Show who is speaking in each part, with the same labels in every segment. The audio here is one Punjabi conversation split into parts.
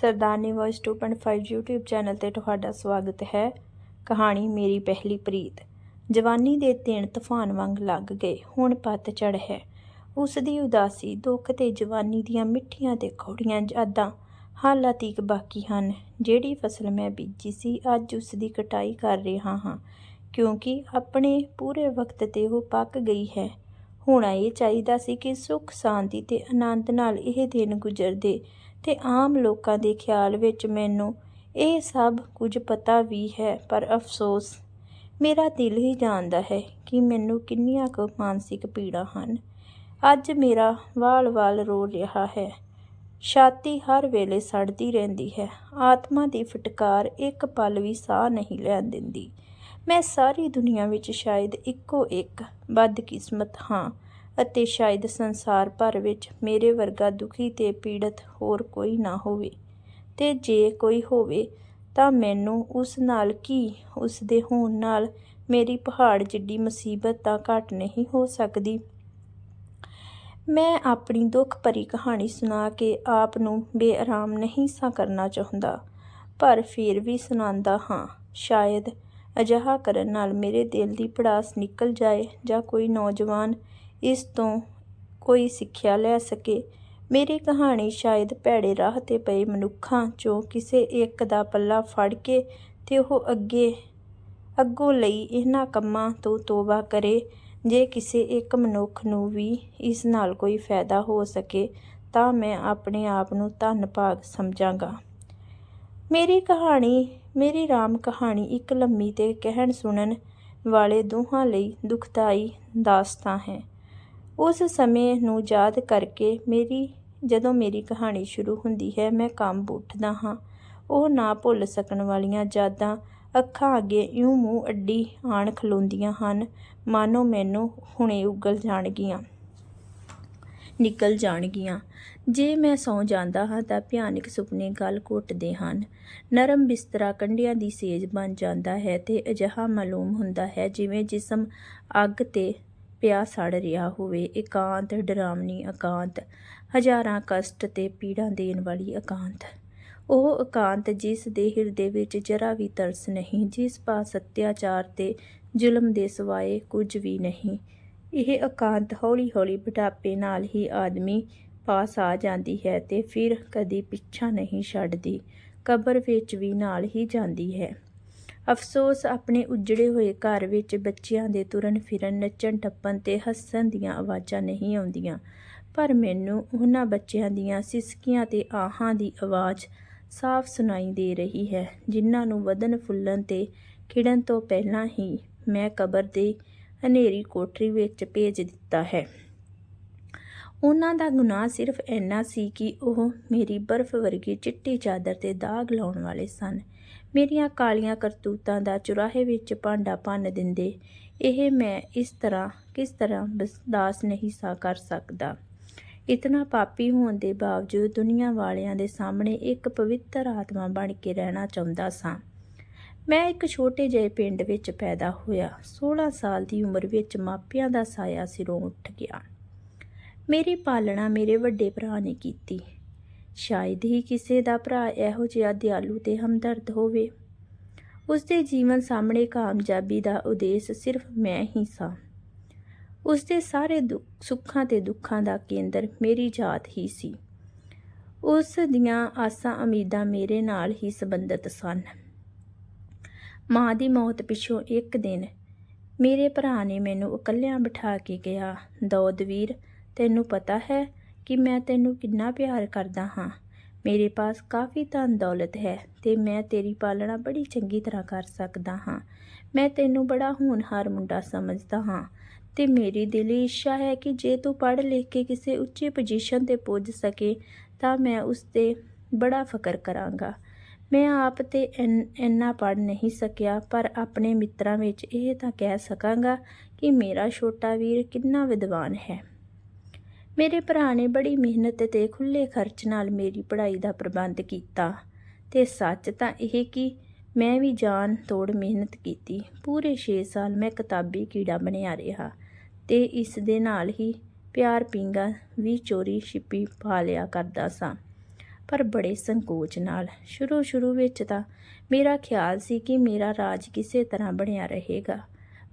Speaker 1: ਸਰਦਾਰਨੀ ਵੌਇਸ 2.5 YouTube ਚੈਨਲ ਤੇ ਤੁਹਾਡਾ ਸਵਾਗਤ ਹੈ। ਕਹਾਣੀ ਮੇਰੀ ਪਹਿਲੀ ਪ੍ਰੀਤ। ਜਵਾਨੀ ਦੇ ਦਿਨ ਤੂਫਾਨ ਵਾਂਗ ਲੱਗ ਗਏ, ਹੁਣ ਪਤਝੜ ਹੈ। ਉਸ ਦੀ ਉਦਾਸੀ, ਦੁੱਖ ਤੇ ਜਵਾਨੀ ਦੀਆਂ ਮਿੱਠੀਆਂ ਤੇ ਖੋੜੀਆਂ ਯਾਦਾਂ ਹਾਲਾਂ ਤੀਕ ਬਾਕੀ ਹਨ। ਜਿਹੜੀ ਫਸਲ ਮੈਂ ਬੀਜੀ ਸੀ, ਅੱਜ ਉਸ ਦੀ ਕਟਾਈ ਕਰ ਰਿਹਾ ਹਾਂ, ਕਿਉਂਕਿ ਆਪਣੇ ਪੂਰੇ ਵਕਤ ਤੇ ਉਹ ਪੱਕ ਗਈ ਹੈ। ਹੋਣਾ ਇਹ ਚਾਹੀਦਾ ਸੀ ਕਿ ਸੁੱਖ, ਸ਼ਾਂਤੀ ਤੇ ਆਨੰਦ ਨਾਲ ਇਹ ਦਿਨ ਗੁਜ਼ਰਦੇ। ਤੇ ਆਮ ਲੋਕਾਂ ਦੇ ਖਿਆਲ ਵਿੱਚ ਮੈਨੂੰ ਇਹ ਸਭ ਕੁਝ ਪਤਾ ਵੀ ਹੈ, ਪਰ ਅਫਸੋਸ, ਮੇਰਾ ਦਿਲ ਹੀ ਜਾਣਦਾ ਹੈ ਕਿ ਮੈਨੂੰ ਕਿੰਨੀਆਂ ਕੁ ਮਾਨਸਿਕ ਪੀੜਾਂ ਹਨ। ਅੱਜ ਮੇਰਾ ਵਾਲ-ਵਾਲ ਰੋ ਰਿਹਾ ਹੈ। ਛਾਤੀ ਹਰ ਵੇਲੇ ਸੜਦੀ ਰਹਿੰਦੀ ਹੈ। ਆਤਮਾ ਦੀ ਫਟਕਾਰ ਇੱਕ ਪਲ ਵੀ ਸਾਹ ਨਹੀਂ ਲੈਣ ਦਿੰਦੀ। ਮੈਂ ਸਾਰੀ ਦੁਨੀਆ ਵਿੱਚ ਸ਼ਾਇਦ ਇੱਕੋ ਇੱਕ ਬਦਕਿਸਮਤ ਹਾਂ। ਅਤੇ ਸ਼ਾਇਦ ਸੰਸਾਰ ਭਰ ਵਿੱਚ ਮੇਰੇ ਵਰਗਾ ਦੁਖੀ ਤੇ ਪੀੜਤ ਹੋਰ ਕੋਈ ਨਾ ਹੋਵੇ। ਤੇ ਜੇ ਕੋਈ ਹੋਵੇ, ਤਾਂ ਮੈਨੂੰ ਉਸ ਨਾਲ ਕੀ, ਉਸ ਦੇ ਹੋਣ ਨਾਲ ਮੇਰੀ ਪਹਾੜ ਜਿੱਡੀ ਮੁਸੀਬਤ ਤਾਂ ਘਟ ਨਹੀਂ ਹੋ ਸਕਦੀ। ਮੈਂ ਆਪਣੀ ਦੁੱਖ ਭਰੀ ਕਹਾਣੀ ਸੁਣਾ ਕੇ ਆਪ ਨੂੰ ਬੇਆਰਾਮ ਨਹੀਂ ਸਾਂ ਕਰਨਾ ਚਾਹੁੰਦਾ, ਪਰ ਫਿਰ ਵੀ ਸੁਣਾਉਂਦਾ ਹਾਂ, ਸ਼ਾਇਦ ਅਜਿਹਾ ਕਰਨ ਨਾਲ ਮੇਰੇ ਦਿਲ ਦੀ ਪੜਾਸ ਨਿਕਲ ਜਾਏ ਜਾਂ ਕੋਈ ਨੌਜਵਾਨ ਇਸ ਤੋਂ ਕੋਈ ਸਿੱਖਿਆ ਲੈ ਸਕੇ। ਮੇਰੀ ਕਹਾਣੀ ਸ਼ਾਇਦ ਭੈੜੇ ਰਾਹ ਤੇ ਪਏ ਮਨੁੱਖਾਂ ਚੋਂ ਕਿਸੇ ਇੱਕ ਦਾ ਪੱਲਾ ਫੜ ਕੇ ਤੇ ਉਹ ਅੱਗੇ, ਅੱਗੋਂ ਲਈ ਇਹਨਾਂ ਕੰਮਾਂ ਤੋਂ ਤੋਬਾ ਕਰੇ। ਜੇ ਕਿਸੇ ਇੱਕ ਮਨੁੱਖ ਨੂੰ ਵੀ ਇਸ ਨਾਲ ਕੋਈ ਫਾਇਦਾ ਹੋ ਸਕੇ, ਤਾਂ ਮੈਂ ਆਪਣੇ ਆਪ ਨੂੰ ਧੰਨ ਭਾਗ ਸਮਝਾਂਗਾ। ਮੇਰੀ ਕਹਾਣੀ, ਮੇਰੀ ਰਾਮ ਕਹਾਣੀ ਇੱਕ ਲੰਮੀ ਤੇ ਕਹਿਣ ਸੁਣਨ ਵਾਲੇ ਦੋਹਾਂ ਲਈ ਦੁਖਦਾਈ ਦਾਸਤਾਂ ਹੈ। ਉਸ ਸਮੇਂ ਨੂੰ ਯਾਦ ਕਰਕੇ ਮੇਰੀ, ਜਦੋਂ ਮੇਰੀ ਕਹਾਣੀ ਸ਼ੁਰੂ ਹੁੰਦੀ ਹੈ, ਮੈਂ ਕੰਬ ਉੱਠਦਾ ਹਾਂ। ਉਹ ਨਾ ਭੁੱਲ ਸਕਣ ਵਾਲੀਆਂ ਯਾਦਾਂ ਅੱਖਾਂ ਅੱਗੇ ਇਉਂ ਮੂੰਹ ਅੱਡੀ ਆਣ ਖਲੋਂਦੀਆਂ ਹਨ, ਮਾਨੋ ਮੈਨੂੰ ਹੁਣੇ ਉਗਲ ਜਾਣਗੀਆਂ, ਨਿਕਲ ਜਾਣਗੀਆਂ। ਜੇ ਮੈਂ ਸੌ ਜਾਂਦਾ ਹਾਂ ਤਾਂ ਭਿਆਨਕ ਸੁਪਨੇ ਗਲ ਘੁੱਟਦੇ ਹਨ। ਨਰਮ ਬਿਸਤਰਾ ਕੰਢਿਆਂ ਦੀ ਸੇਜ ਬਣ ਜਾਂਦਾ ਹੈ ਤੇ ਅਜਿਹਾ ਮਾਲੂਮ ਹੁੰਦਾ ਹੈ ਜਿਵੇਂ ਜਿਸਮ ਅੱਗ ਤੇ ਪਿਆ ਸੜ ਰਿਹਾ ਹੋਵੇ, ਇਕਾਂਤ, ਡਰਾਵਨੀ ਇਕਾਂਤ, ਹਜ਼ਾਰਾਂ ਕਸ਼ਟ ਤੇ ਪੀੜਾਂ ਦੇਣ ਵਾਲੀ ਇਕਾਂਤ। ਉਹ ਇਕਾਂਤ ਜਿਸ ਦੇ ਹਿਰਦੇ ਵਿੱਚ ਜਰਾ ਵੀ ਤਰਸ ਨਹੀਂ, ਜਿਸ ਪਾਸ ਅਤਿਆਚਾਰ ਤੇ ਜ਼ੁਲਮ ਦੇ ਸਿਵਾਏ ਕੁਝ ਵੀ ਨਹੀਂ। ਇਹ ਇਕਾਂਤ ਹੌਲੀ-ਹੌਲੀ ਬੁਢਾਪੇ ਨਾਲ ਹੀ ਆਦਮੀ ਪਾਸ ਆ ਜਾਂਦੀ ਹੈ ਤੇ ਫਿਰ ਕਦੀ ਪਿੱਛਾ ਨਹੀਂ ਛੱਡਦੀ, ਕਬਰ ਵਿੱਚ ਵੀ ਨਾਲ ਹੀ ਜਾਂਦੀ ਹੈ। ਅਫਸੋਸ ਆਪਣੇ ਉਜੜੇ ਹੋਏ ਘਰ ਵਿੱਚ ਬੱਚਿਆਂ ਦੇ ਤੁਰਨ ਫਿਰਨ, ਨੱਚਣ ਟੱਪਣ ਤੇ ਹੱਸਣ ਦੀਆਂ ਆਵਾਜ਼ਾਂ ਨਹੀਂ ਆਉਂਦੀਆਂ। ਪਰ ਮੈਨੂੰ ਉਹਨਾਂ ਬੱਚਿਆਂ ਦੀਆਂ ਸਿਸਕੀਆਂ ਤੇ ਆਹਾਂ ਦੀ ਆਵਾਜ਼ ਸਾਫ਼ ਸੁਣਾਈ ਦੇ ਰਹੀ ਹੈ, ਜਿਨ੍ਹਾਂ ਨੂੰ ਵਧਨ ਫੁੱਲਣ ਤੇ ਖਿੜਨ ਤੋਂ ਪਹਿਲਾਂ ਹੀ ਮੈਂ ਕਬਰ ਦੇ ਹਨੇਰੀ ਕੋਠਰੀ ਵਿੱਚ ਭੇਜ ਦਿੱਤਾ ਹੈ। ਉਹਨਾਂ ਦਾ ਗੁਨਾਹ ਸਿਰਫ ਇੰਨਾ ਸੀ ਕਿ ਉਹ ਮੇਰੀ ਬਰਫ਼ ਵਰਗੀ ਚਿੱਟੀ ਚਾਦਰ ਤੇ ਦਾਗ ਲਾਉਣ ਵਾਲੇ ਸਨ। ਮੇਰੀਆਂ ਕਾਲੀਆਂ ਕਰਤੂਤਾਂ ਦਾ ਚੁਰਾਹੇ ਵਿੱਚ ਭਾਂਡਾ ਭੰਨ ਦਿੰਦੇ। ਇਹ ਮੈਂ ਇਸ ਤਰ੍ਹਾਂ, ਕਿਸ ਤਰ੍ਹਾਂ ਬਰਦਾਸ਼ਤ ਨਹੀਂ ਸਾ ਕਰ ਸਕਦਾ। ਇਤਨਾ ਪਾਪੀ ਹੋਣ ਦੇ ਬਾਵਜੂਦ ਦੁਨੀਆ ਵਾਲਿਆਂ ਦੇ ਸਾਹਮਣੇ ਇੱਕ ਪਵਿੱਤਰ ਆਤਮਾ ਬਣ ਕੇ ਰਹਿਣਾ ਚਾਹੁੰਦਾ ਸਾਂ। ਮੈਂ ਇੱਕ ਛੋਟੇ ਜਿਹੇ ਪਿੰਡ ਵਿੱਚ ਪੈਦਾ ਹੋਇਆ। 16 ਸਾਲ ਦੀ ਉਮਰ ਵਿੱਚ ਮਾਪਿਆਂ ਦਾ ਸਾਇਆ ਸਿਰੋਂ ਉੱਠ ਗਿਆ। ਮੇਰੀ ਪਾਲਣਾ ਮੇਰੇ ਵੱਡੇ ਭਰਾ ਨੇ ਕੀਤੀ। ਸ਼ਾਇਦ ਹੀ ਕਿਸੇ ਦਾ ਭਰਾ ਇਹੋ ਜਿਹਾ ਦਿਆਲੂ ਤੇ ਹਮਦਰਦ ਹੋਵੇ। ਉਸ ਦੇ ਜੀਵਨ ਸਾਹਮਣੇ ਕਾਮਯਾਬੀ ਦਾ ਉਦੇਸ਼ ਸਿਰਫ ਮੈਂ ਹੀ ਸਾਂ। ਉਸ ਦੇ ਸਾਰੇ ਸੁੱਖਾਂ ਤੇ ਦੁੱਖਾਂ ਦਾ ਕੇਂਦਰ ਮੇਰੀ ਜਾਤ ਹੀ ਸੀ। ਉਸ ਦੀਆਂ ਆਸਾਂ ਉਮੀਦਾਂ ਮੇਰੇ ਨਾਲ ਹੀ ਸੰਬੰਧਿਤ ਸਨ। ਮਾਂ ਦੀ ਮੌਤ ਪਿਛੋਂ ਇੱਕ ਦਿਨ ਮੇਰੇ ਭਰਾ ਨੇ ਮੈਨੂੰ ਇਕੱਲਿਆਂ ਬਿਠਾ ਕੇ ਕਿਹਾ, ਦੌਦਵੀਰ, ਤੈਨੂੰ ਪਤਾ ਹੈ ਕਿ ਮੈਂ ਤੈਨੂੰ ਕਿੰਨਾ ਪਿਆਰ ਕਰਦਾ ਹਾਂ। ਮੇਰੇ ਪਾਸ ਕਾਫੀ ਧਨ ਦੌਲਤ ਹੈ ਤੇ ਮੈਂ ਤੇਰੀ ਪਾਲਣਾ ਬੜੀ ਚੰਗੀ ਤਰ੍ਹਾਂ ਕਰ ਸਕਦਾ ਹਾਂ। ਮੈਂ ਤੈਨੂੰ ਬੜਾ ਹੋਣਹਾਰ ਮੁੰਡਾ ਸਮਝਦਾ ਹਾਂ ਤੇ ਮੇਰੀ ਦਿਲੀ ਇੱਛਾ ਹੈ ਕਿ ਜੇ ਤੂੰ ਪੜ੍ਹ ਲਿਖ ਕੇ ਕਿਸੇ ਉੱਚੀ ਪੋਜੀਸ਼ਨ ਤੇ ਪੁੱਜ ਸਕੇ ਤਾਂ ਮੈਂ ਉਸ ਤੇ ਬੜਾ ਫਕਰ ਕਰਾਂਗਾ। ਮੈਂ ਆਪ ਤੇ ਇੰਨਾ ਪੜ੍ਹ ਨਹੀਂ ਸਕਿਆ, ਪਰ ਆਪਣੇ ਮਿੱਤਰਾਂ ਵਿੱਚ ਇਹ ਤਾਂ ਕਹਿ ਸਕਾਂਗਾ ਕਿ ਮੇਰਾ ਛੋਟਾ ਵੀਰ ਕਿੰਨਾ ਵਿਦਵਾਨ ਹੈ। ਮੇਰੇ ਭਰਾ ਨੇ ਬੜੀ ਮਿਹਨਤ ਤੇ ਖੁੱਲੇ ਖਰਚ ਨਾਲ ਮੇਰੀ ਪੜ੍ਹਾਈ ਦਾ ਪ੍ਰਬੰਧ ਕੀਤਾ ਤੇ ਸੱਚ ਤਾਂ ਇਹ ਕਿ ਮੈਂ ਵੀ ਜਾਨ ਤੋੜ ਮਿਹਨਤ ਕੀਤੀ। ਪੂਰੇ 6 ਸਾਲ ਮੈਂ ਕਿਤਾਬੀ ਕੀੜਾ ਬਣਿਆ ਰਿਹਾ ਤੇ ਇਸ ਦੇ ਨਾਲ ਹੀ ਪਿਆਰ ਪਿੰਗਾ ਵੀ ਚੋਰੀ ਛਿਪੀ ਪਾ ਲਿਆ ਕਰਦਾ ਸਾਂ। ਪਰ ਬੜੇ ਸੰਕੋਚ ਨਾਲ ਸ਼ੁਰੂ ਸ਼ੁਰੂ ਵਿੱਚ ਤਾਂ ਮੇਰਾ ਖਿਆਲ ਸੀ ਕਿ ਮੇਰਾ ਰਾਜ ਕਿਸੇ ਤਰ੍ਹਾਂ ਬਣਿਆ ਰਹੇਗਾ,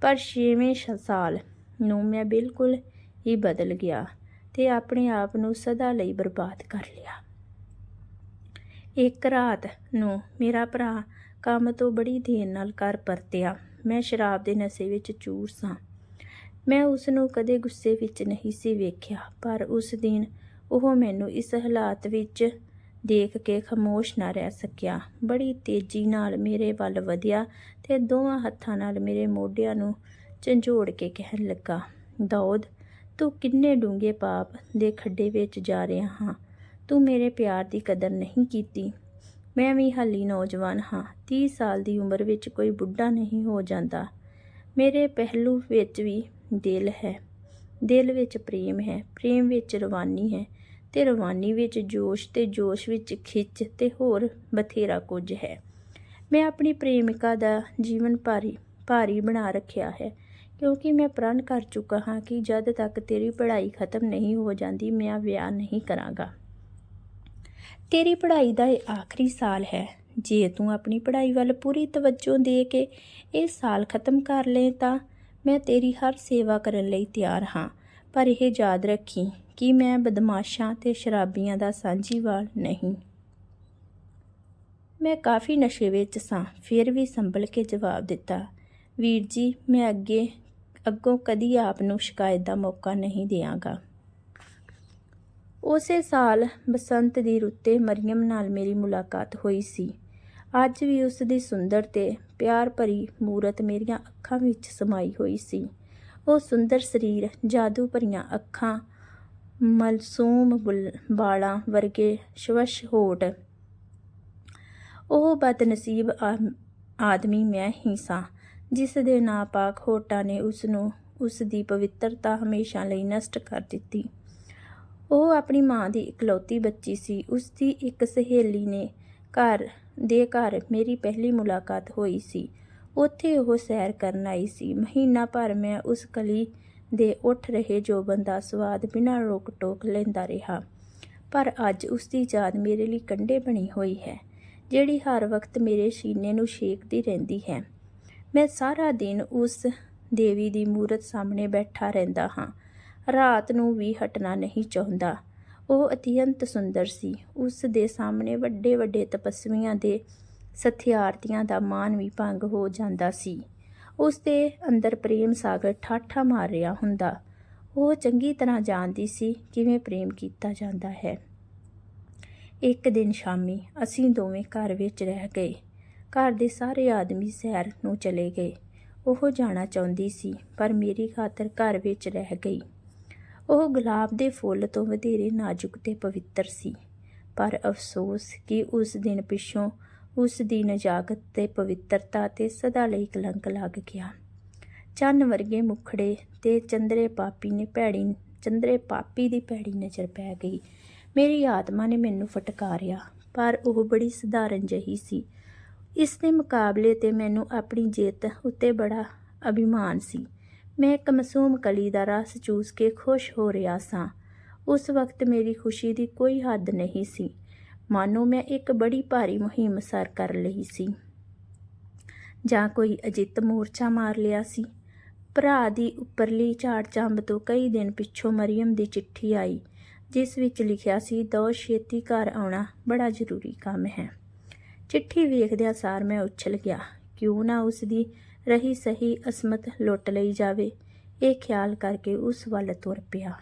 Speaker 1: ਪਰ ਛੇਵੇਂ ਸ਼- ਸਾਲ ਨੂੰ ਮੈਂ ਬਿਲਕੁਲ ਹੀ ਬਦਲ ਗਿਆ। ਤੇ ਆਪਣੇ ਆਪ ਨੂੰ ਸਦਾ ਲਈ ਬਰਬਾਦ ਕਰ ਲਿਆ। ਇੱਕ ਰਾਤ ਨੂੰ ਮੇਰਾ ਭਰਾ ਕੰਮ ਤੋਂ ਬੜੀ ਦੇਰ ਨਾਲ ਘਰ ਪਰਤਿਆ। ਮੈਂ ਸ਼ਰਾਬ ਦੇ ਨਸ਼ੇ ਵਿੱਚ ਚੂਰ ਸਾਂ। ਮੈਂ ਉਸ ਨੂੰ ਕਦੇ ਗੁੱਸੇ ਵਿੱਚ ਨਹੀਂ ਸੀ ਵੇਖਿਆ, ਪਰ ਉਸ ਦਿਨ ਉਹ ਮੈਨੂੰ ਇਸ ਹਾਲਾਤ ਵਿੱਚ ਦੇਖ ਕੇ ਖਾਮੋਸ਼ ਨਾ ਰਹਿ ਸਕਿਆ। ਬੜੀ ਤੇਜ਼ੀ ਨਾਲ ਮੇਰੇ ਵੱਲ ਵਧਿਆ ਤੇ ਦੋਵਾਂ ਹੱਥਾਂ ਨਾਲ ਮੇਰੇ ਮੋਢਿਆਂ ਨੂੰ ਝੰਜੋੜ ਕੇ ਕਹਿਣ ਲੱਗਾ, ਦੌਦ ਤੂੰ ਕਿੰਨੇ ਡੂੰਘੇ ਪਾਪ ਦੇ ਖੱਡੇ ਵਿੱਚ ਜਾ ਰਿਹਾ ਹਾਂ। ਤੂੰ ਮੇਰੇ ਪਿਆਰ ਦੀ ਕਦਰ ਨਹੀਂ ਕੀਤੀ। ਮੈਂ ਵੀ ਹਾਲੀ ਨੌਜਵਾਨ ਹਾਂ। 30 ਸਾਲ ਦੀ ਉਮਰ ਵਿੱਚ ਕੋਈ ਬੁੱਢਾ ਨਹੀਂ ਹੋ ਜਾਂਦਾ। ਮੇਰੇ ਪਹਿਲੂ ਵਿੱਚ ਵੀ ਦਿਲ ਹੈ। ਦਿਲ ਵਿੱਚ ਪ੍ਰੇਮ ਹੈ। ਪ੍ਰੇਮ ਵਿੱਚ ਰਵਾਨੀ ਹੈ ਤੇ ਰਵਾਨੀ ਵਿੱਚ ਜੋਸ਼ ਤੇ ਜੋਸ਼ ਵਿੱਚ ਖਿੱਚ ਤੇ ਹੋਰ ਬਥੇਰਾ ਕੁਝ ਹੈ। ਮੈਂ ਆਪਣੀ ਪ੍ਰੇਮਿਕਾ ਦਾ ਜੀਵਨ ਭਾਰੀ ਭਾਰੀ ਬਣਾ ਰੱਖਿਆ ਹੈ। ਕਿਉਂਕਿ ਮੈਂ ਪ੍ਰਣ ਕਰ ਚੁੱਕਾ ਹਾਂ ਕਿ ਜਦ ਤੱਕ ਤੇਰੀ ਪੜ੍ਹਾਈ ਖਤਮ ਨਹੀਂ ਹੋ ਜਾਂਦੀ, ਮੈਂ ਵਿਆਹ ਨਹੀਂ ਕਰਾਂਗਾ। ਤੇਰੀ ਪੜ੍ਹਾਈ ਦਾ ਇਹ ਆਖਰੀ ਸਾਲ ਹੈ। ਜੇ ਤੂੰ ਆਪਣੀ ਪੜ੍ਹਾਈ ਵੱਲ ਪੂਰੀ ਤਵੱਜੋ ਦੇ ਕੇ ਇਹ ਸਾਲ ਖਤਮ ਕਰ ਲਏ ਤਾਂ ਮੈਂ ਤੇਰੀ ਹਰ ਸੇਵਾ ਕਰਨ ਲਈ ਤਿਆਰ ਹਾਂ। ਪਰ ਇਹ ਯਾਦ ਰੱਖੀ ਕਿ ਮੈਂ ਬਦਮਾਸ਼ਾਂ ਤੇ ਸ਼ਰਾਬੀਆਂ ਦਾ ਸਾਂਝੀਵਾਲ ਨਹੀਂ। ਮੈਂ ਕਾਫੀ ਨਸ਼ੇ ਵਿੱਚ ਸਾਂ, ਫਿਰ ਵੀ ਸੰਭਲ ਕੇ ਜਵਾਬ ਦਿੱਤਾ। ਵੀਰ ਜੀ, ਮੈਂ ਅੱਗੇ ਅੱਗੋਂ ਕਦੀ ਆਪ ਨੂੰ ਸ਼ਿਕਾਇਤ ਦਾ ਮੌਕਾ ਨਹੀਂ ਦਿਆਂਗਾ। ਉਸੇ ਸਾਲ ਬਸੰਤ ਦੀ ਰੁੱਤੇ ਮਰੀਮ ਨਾਲ ਮੇਰੀ ਮੁਲਾਕਾਤ ਹੋਈ ਸੀ। ਅੱਜ ਵੀ ਉਸ ਦੀ ਸੁੰਦਰ ਤੇ ਪਿਆਰ ਭਰੀ ਮੂਰਤ ਮੇਰੀਆਂ ਅੱਖਾਂ ਵਿੱਚ ਸਮਾਈ ਹੋਈ ਸੀ। ਉਹ ਸੁੰਦਰ ਸਰੀਰ, ਜਾਦੂ ਭਰੀਆਂ ਅੱਖਾਂ, ਮਲਸੂਮ ਬੁੱਲ- ਬਾਲਾਂ ਵਰਗੇ ਸ਼ਵਸ਼ ਹੋਟ ਉਹ ਬਦਨਸੀਬ ਆਦਮੀ ਮੈਂ ਹੀ ਸਾਂ। ਜਿਸ ਦੇ ਨਾਪਾਕ ਹੋਟਾਂ ਨੇ ਉਸ ਨੂੰ ਉਸ ਦੀ ਪਵਿੱਤਰਤਾ ਹਮੇਸ਼ਾ ਲਈ ਨਸ਼ਟ ਕਰ ਦਿੱਤੀ। ਉਹ ਆਪਣੀ ਮਾਂ ਦੀ ਇਕਲੌਤੀ ਬੱਚੀ ਸੀ। ਉਸ ਦੀ ਇੱਕ ਸਹੇਲੀ ਨੇ ਘਰ ਦੇ ਘਰ ਮੇਰੀ ਪਹਿਲੀ ਮੁਲਾਕਾਤ ਹੋਈ ਸੀ। ਉੱਥੇ ਉਹ ਸੈਰ ਕਰਨ ਆਈ ਸੀ। ਮਹੀਨਾ ਭਰ ਮੈਂ ਉਸ ਕਲੀ ਦੇ ਉੱਠ ਰਹੇ ਜੋਬਨ ਦਾ ਸਵਾਦ ਬਿਨਾਂ ਰੋਕ ਟੋਕ ਲੈਂਦਾ ਰਿਹਾ। ਪਰ ਅੱਜ ਉਸ ਦੀ ਯਾਦ ਮੇਰੇ ਲਈ ਕੰਡੇ ਬਣੀ ਹੋਈ ਹੈ, ਜਿਹੜੀ ਹਰ ਵਕਤ ਮੇਰੇ ਸੀਨੇ ਨੂੰ ਛੇਕਦੀ ਰਹਿੰਦੀ ਹੈ। ਮੈਂ ਸਾਰਾ ਦਿਨ ਉਸ ਦੇਵੀ ਦੀ ਮੂਰਤ ਸਾਹਮਣੇ ਬੈਠਾ ਰਹਿੰਦਾ ਹਾਂ। ਰਾਤ ਨੂੰ ਵੀ ਹਟਣਾ ਨਹੀਂ ਚਾਹੁੰਦਾ। ਉਹ ਅਤਿਅੰਤ ਸੁੰਦਰ ਸੀ। ਉਸ ਦੇ ਸਾਹਮਣੇ ਵੱਡੇ ਵੱਡੇ ਤਪਸਵੀਆਂ ਦੇ ਸਥਿਆਰਥੀਆਂ ਦਾ ਮਾਨ ਵੀ ਭੰਗ ਹੋ ਜਾਂਦਾ ਸੀ। ਉਸ ਦੇ ਅੰਦਰ ਪ੍ਰੇਮ ਸਾਗਰ ਠਾਠਾ ਮਾਰ ਰਿਹਾ ਹੁੰਦਾ। ਉਹ ਚੰਗੀ ਤਰ੍ਹਾਂ ਜਾਣਦੀ ਸੀ ਕਿਵੇਂ ਪ੍ਰੇਮ ਕੀਤਾ ਜਾਂਦਾ ਹੈ। ਇੱਕ ਦਿਨ ਸ਼ਾਮੀ ਅਸੀਂ ਦੋਵੇਂ ਘਰ ਵਿੱਚ ਰਹਿ ਗਏ। ਘਰ ਦੇ ਸਾਰੇ ਆਦਮੀ ਸੈਰ ਨੂੰ ਚਲੇ ਗਏ। ਉਹ ਜਾਣਾ ਚਾਹੁੰਦੀ ਸੀ, ਪਰ ਮੇਰੀ ਖਾਤਰ ਘਰ ਵਿੱਚ ਰਹਿ ਗਈ। ਉਹ ਗੁਲਾਬ ਦੇ ਫੁੱਲ ਤੋਂ ਵਧੇਰੇ ਨਾਜ਼ੁਕ ਤੇ ਪਵਿੱਤਰ ਸੀ। ਪਰ ਅਫਸੋਸ ਕਿ ਉਸ ਦਿਨ ਪਿੱਛੋਂ ਉਸ ਦੀ ਨਜਾਕਤ ਤੇ ਪਵਿੱਤਰਤਾ ਤੇ ਸਦਾ ਲਈ ਕਲੰਕ ਲੱਗ ਗਿਆ। ਚੰਨ ਵਰਗੇ ਮੁਖੜੇ ਤੇ ਚੰਦਰੇ ਪਾਪੀ ਨੇ ਭੈੜੀ, ਚੰਦਰੇ ਪਾਪੀ ਦੀ ਭੈੜੀ ਨਜ਼ਰ ਪੈ ਗਈ। ਮੇਰੀ ਆਤਮਾ ਨੇ ਮੈਨੂੰ ਫਟਕਾਰਿਆ, ਪਰ ਉਹ ਬੜੀ ਸਧਾਰਨ ਜਹੀ ਸੀ। ਇਸ ਦੇ ਮੁਕਾਬਲੇ ਤੇ ਮੈਨੂੰ ਆਪਣੀ ਜਿੱਤ ਉੱਤੇ ਬੜਾ ਅਭਿਮਾਨ ਸੀ। ਮੈਂ ਇੱਕ ਮਾਸੂਮ ਕਲੀ ਦਾ ਰਸ ਚੂਸ ਕੇ ਖੁਸ਼ ਹੋ ਰਿਹਾ ਸਾਂ। ਉਸ ਵਕਤ ਮੇਰੀ ਖੁਸ਼ੀ ਦੀ ਕੋਈ ਹੱਦ ਨਹੀਂ ਸੀ। ਮਾਨੋ ਮੈਂ ਇੱਕ ਬੜੀ ਭਾਰੀ ਮੁਹਿੰਮ ਸਰ ਕਰ ਲਈ ਸੀ। ਜਾਂ ਕੋਈ ਅਜਿੱਤ ਮੋਰਚਾ ਮਾਰ ਲਿਆ ਸੀ। ਭਰਾ ਦੀ ਉੱਪਰਲੀ ਝਾੜ ਚੰਬ ਤੋਂ ਕਈ ਦਿਨ ਪਿੱਛੋਂ ਮਰੀਮ ਦੀ ਚਿੱਠੀ ਆਈ, ਜਿਸ ਵਿੱਚ ਲਿਖਿਆ ਸੀ ਦੋ ਛੇਤੀ ਘਰ ਆਉਣਾ ਬੜਾ ਜ਼ਰੂਰੀ ਕੰਮ ਹੈ। ਚਿੱਠੀ ਵੇਖਦਿਆਂ ਸਾਰ ਮੈਂ ਉਛਲ ਗਿਆ। ਕਿਉਂ ਨਾ ਉਸ ਦੀ ਰਹੀ ਸਹੀ ਅਸਮਤ ਲੁੱਟ ਲਈ ਜਾਵੇ, ਇਹ ਖਿਆਲ ਕਰਕੇ ਉਸ ਵੱਲ ਤੁਰ ਪਿਆ।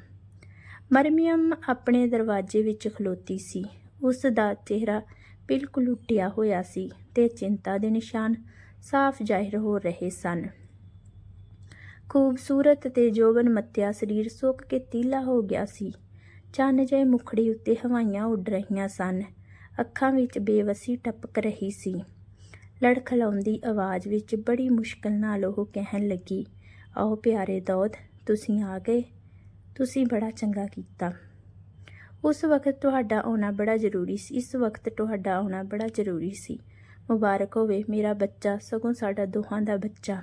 Speaker 1: ਮਰਮੀਅਮ ਆਪਣੇ ਦਰਵਾਜ਼ੇ ਵਿੱਚ ਖਲੋਤੀ ਸੀ। ਉਸ ਦਾ ਚਿਹਰਾ ਬਿਲਕੁਲ ਉੱਟਿਆ ਹੋਇਆ ਸੀ ਤੇ ਚਿੰਤਾ ਦੇ ਨਿਸ਼ਾਨ ਸਾਫ਼ ਜ਼ਾਹਿਰ ਹੋ ਰਹੇ ਸਨ। ਖੂਬਸੂਰਤ ਤੇ ਜੋਬਨ ਮੱਤਿਆ ਸਰੀਰ ਸੁੱਕ ਕੇ ਤੀਲਾ ਹੋ ਗਿਆ ਸੀ। ਚੰਨ ਜਿਹੇ ਮੁਖੜੀ ਉੱਤੇ ਹਵਾਈਆਂ ਉੱਡ ਰਹੀਆਂ ਸਨ। ਅੱਖਾਂ ਵਿੱਚ ਬੇਵਸੀ ਟਪਕ ਰਹੀ ਸੀ। ਲੜਖੜਾਉਂਦੀ ਆਵਾਜ਼ ਵਿੱਚ ਬੜੀ ਮੁਸ਼ਕਲ ਨਾਲ ਉਹ ਕਹਿਣ ਲੱਗੀ, ਆਓ ਪਿਆਰੇ ਦੌਦ, ਤੁਸੀਂ ਆ ਗਏ। ਤੁਸੀਂ ਬੜਾ ਚੰਗਾ ਕੀਤਾ। ਉਸ ਵਕਤ ਤੁਹਾਡਾ ਆਉਣਾ ਬੜਾ ਜ਼ਰੂਰੀ ਸੀ। ਇਸ ਵਕਤ ਤੁਹਾਡਾ ਆਉਣਾ ਬੜਾ ਜ਼ਰੂਰੀ ਸੀ। ਮੁਬਾਰਕ ਹੋਵੇ ਮੇਰਾ ਬੱਚਾ, ਸਗੋਂ ਸਾਡਾ ਦੋਹਾਂ ਦਾ ਬੱਚਾ।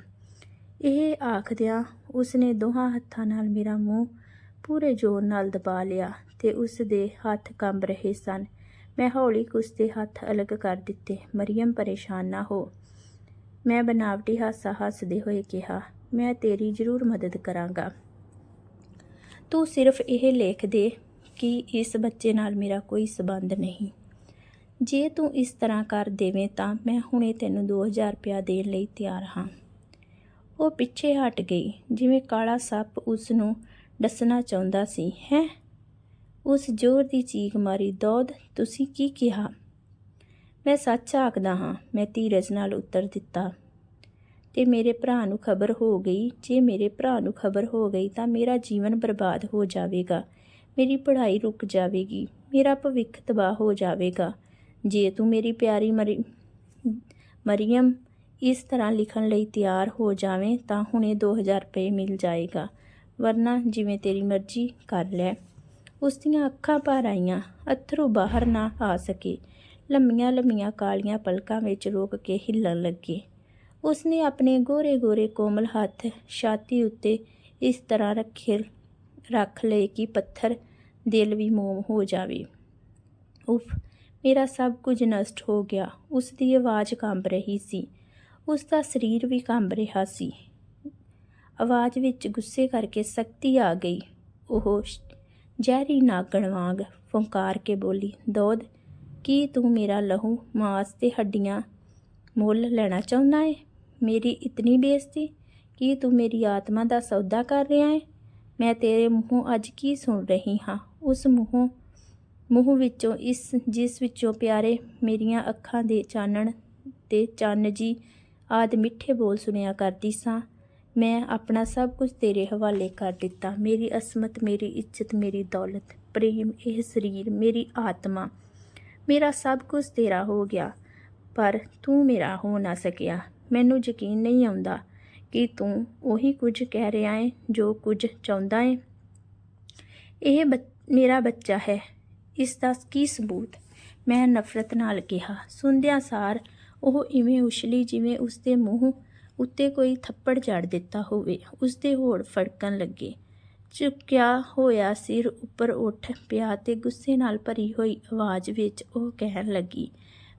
Speaker 1: ਇਹ ਆਖਦਿਆਂ ਉਸਨੇ ਦੋਹਾਂ ਹੱਥਾਂ ਨਾਲ ਮੇਰਾ ਮੂੰਹ ਪੂਰੇ ਜ਼ੋਰ ਨਾਲ ਦਬਾ ਲਿਆ ਤੇ ਉਸ ਦੇ ਹੱਥ ਕੰਬ ਰਹੇ ਸਨ। ਮੈਂ ਹੌਲੀ ਕੁਸ ਦੇ ਹੱਥ ਅਲੱਗ ਕਰ ਦਿੱਤੇ। ਮਰੀਮ ਪਰੇਸ਼ਾਨ ਨਾ ਹੋ। ਮੈਂ ਬਨਾਵਟੀ ਹਾਸਾ ਹੱਸਦੇ ਹੋਏ ਕਿਹਾ, ਮੈਂ ਤੇਰੀ ਜ਼ਰੂਰ ਮਦਦ ਕਰਾਂਗਾ। ਤੂੰ ਸਿਰਫ ਇਹ ਲਿਖ ਦੇ ਕਿ ਇਸ ਬੱਚੇ ਨਾਲ ਮੇਰਾ ਕੋਈ ਸਬੰਧ ਨਹੀਂ। ਜੇ ਤੂੰ ਇਸ ਤਰ੍ਹਾਂ ਕਰ ਦੇਵੇਂ ਤਾਂ ਮੈਂ ਹੁਣੇ ਤੈਨੂੰ 2000 ਰੁਪਇਆ ਦੇਣ ਲਈ ਤਿਆਰ ਹਾਂ। ਉਹ ਪਿੱਛੇ ਹਟ ਗਈ, ਜਿਵੇਂ ਕਾਲਾ ਸੱਪ ਉਸ ਨੂੰ ਡਸਣਾ ਚਾਹੁੰਦਾ ਸੀ, ਹੈ? ਉਸ ਜ਼ੋਰ ਦੀ ਚੀਕ ਮਾਰੀ, ਦੌਦ, ਤੁਸੀਂ ਕੀ ਕਿਹਾ? ਮੈਂ ਸੱਚ ਆਖਦਾ ਹਾਂ, ਮੈਂ ਧੀਰਜ ਨਾਲ ਉੱਤਰ ਦਿੱਤਾ। ਤੇ ਮੇਰੇ ਭਰਾ ਨੂੰ ਖਬਰ ਹੋ ਗਈ, ਜੇ ਮੇਰੇ ਭਰਾ ਨੂੰ ਖਬਰ ਹੋ ਗਈ ਤਾਂ ਮੇਰਾ ਜੀਵਨ ਬਰਬਾਦ ਹੋ ਜਾਵੇਗਾ। ਮੇਰੀ ਪੜ੍ਹਾਈ ਰੁਕ ਜਾਵੇਗੀ, ਮੇਰਾ ਭਵਿੱਖ ਤਬਾਹ ਹੋ ਜਾਵੇਗਾ। ਜੇ ਤੂੰ ਮੇਰੀ ਪਿਆਰੀ ਮਰੀ ਮਰੀਮ ਇਸ ਤਰ੍ਹਾਂ ਲਿਖਣ ਲਈ ਤਿਆਰ ਹੋ ਜਾਵੇਂ ਤਾਂ ਹੁਣੇ 2000 ਰੁਪਏ ਮਿਲ ਜਾਏਗਾ, ਵਰਨਾ ਜਿਵੇਂ ਤੇਰੀ ਮਰਜ਼ੀ ਕਰ ਲੈ। ਉਸ ਦੀਆਂ ਅੱਖਾਂ ਭਰ ਆਈਆਂ, ਅਥਰੂ ਬਾਹਰ ਨਾ ਆ ਸਕੇ। ਲੰਮੀਆਂ ਲੰਮੀਆਂ ਕਾਲੀਆਂ ਪਲਕਾਂ ਵਿੱਚ ਰੋਕ ਕੇ ਹਿੱਲਣ ਲੱਗੇ। ਉਸਨੇ ਆਪਣੇ ਗੋਰੇ ਗੋਰੇ ਕੋਮਲ ਹੱਥ ਛਾਤੀ ਉੱਤੇ ਇਸ ਤਰ੍ਹਾਂ ਰੱਖੇ, ਰੱਖ ਲਏ ਕਿ ਪੱਥਰ ਦਿਲ ਵੀ ਮੋਮ ਹੋ ਜਾਵੇ। ਉਫ, ਮੇਰਾ ਸਭ ਕੁਝ ਨਸ਼ਟ ਹੋ ਗਿਆ। ਉਸ ਦੀ ਆਵਾਜ਼ ਕੰਬ ਰਹੀ ਸੀ। ਉਸ ਦਾ ਸਰੀਰ ਵੀ ਕੰਬ ਰਿਹਾ ਸੀ। ਆਵਾਜ਼ ਵਿੱਚ ਗੁੱਸੇ ਕਰਕੇ ਸਖਤੀ ਆ ਗਈ। ਉਹ ਜ਼ਹਿਰੀ ਨਾਗਣ ਵਾਂਗ ਫੁੰਕਾਰ ਕੇ ਬੋਲੀ, ਦੋਦ, ਕੀ ਤੂੰ ਮੇਰਾ ਲਹੂ, ਮਾਸ ਤੇ ਹੱਡੀਆਂ ਮੁੱਲ ਲੈਣਾ ਚਾਹੁੰਦਾ ਏ? ਮੇਰੀ ਇਤਨੀ ਬੇਇੱਜ਼ਤੀ? ਕੀ ਤੂੰ ਮੇਰੀ ਆਤਮਾ ਦਾ ਸੌਦਾ ਕਰ ਰਿਹਾ ਏ? ਮੈਂ ਤੇਰੇ ਮੂੰਹੋਂ ਅੱਜ ਕੀ ਸੁਣ ਰਹੀ ਹਾਂ? ਉਸ ਮੂੰਹੋਂ, ਮੂੰਹ ਵਿੱਚੋਂ, ਇਸ, ਜਿਸ ਵਿੱਚੋਂ ਪਿਆਰੇ ਮੇਰੀਆਂ ਅੱਖਾਂ ਦੇ ਚਾਨਣ ਤੇ ਚੰਨ ਜੀ ਆਦ ਮਿੱਠੇ ਬੋਲ ਸੁਣਿਆ ਕਰਦੀ ਸਾਂ। ਮੈਂ ਆਪਣਾ ਸਭ ਕੁਝ ਤੇਰੇ ਹਵਾਲੇ ਕਰ ਦਿੱਤਾ। ਮੇਰੀ ਅਸਮਤ, ਮੇਰੀ ਇੱਜ਼ਤ, ਮੇਰੀ ਦੌਲਤ, ਪ੍ਰੇਮ, ਇਹ ਸਰੀਰ, ਮੇਰੀ ਆਤਮਾ, ਮੇਰਾ ਸਭ ਕੁਝ ਤੇਰਾ ਹੋ ਗਿਆ। ਪਰ ਤੂੰ ਮੇਰਾ ਹੋ ਨਾ ਸਕਿਆ। ਮੈਨੂੰ ਯਕੀਨ ਨਹੀਂ ਆਉਂਦਾ ਕਿ ਤੂੰ ਉਹੀ ਕੁਝ ਕਹਿ ਰਿਹਾ ਹੈ ਜੋ ਕੁਝ ਚਾਹੁੰਦਾ ਹੈ ਇਹ ਬੱਚ- ਮੇਰਾ ਬੱਚਾ ਹੈ। ਇਸ ਦਾ ਕੀ ਸਬੂਤ? ਮੈਂ ਨਫ਼ਰਤ ਨਾਲ ਕਿਹਾ। ਸੁਣਦਿਆਂ ਸਾਰ ਉਹ ਇਵੇਂ ਉਛਲੀ ਜਿਵੇਂ ਉਸ ਦੇ ਮੂੰਹ ਉੱਤੇ ਕੋਈ ਥੱਪੜ ਜੜ ਦਿੱਤਾ ਹੋਵੇ। ਉਸ ਦੇ ਹੋੜ ਫੜਕਣ ਲੱਗੇ। ਝੁਕਿਆ ਹੋਇਆ ਸਿਰ ਉੱਪਰ ਉੱਠ ਪਿਆ ਤੇ ਗੁੱਸੇ ਨਾਲ ਭਰੀ ਹੋਈ ਆਵਾਜ਼ ਵਿੱਚ ਉਹ ਕਹਿਣ ਲੱਗੀ,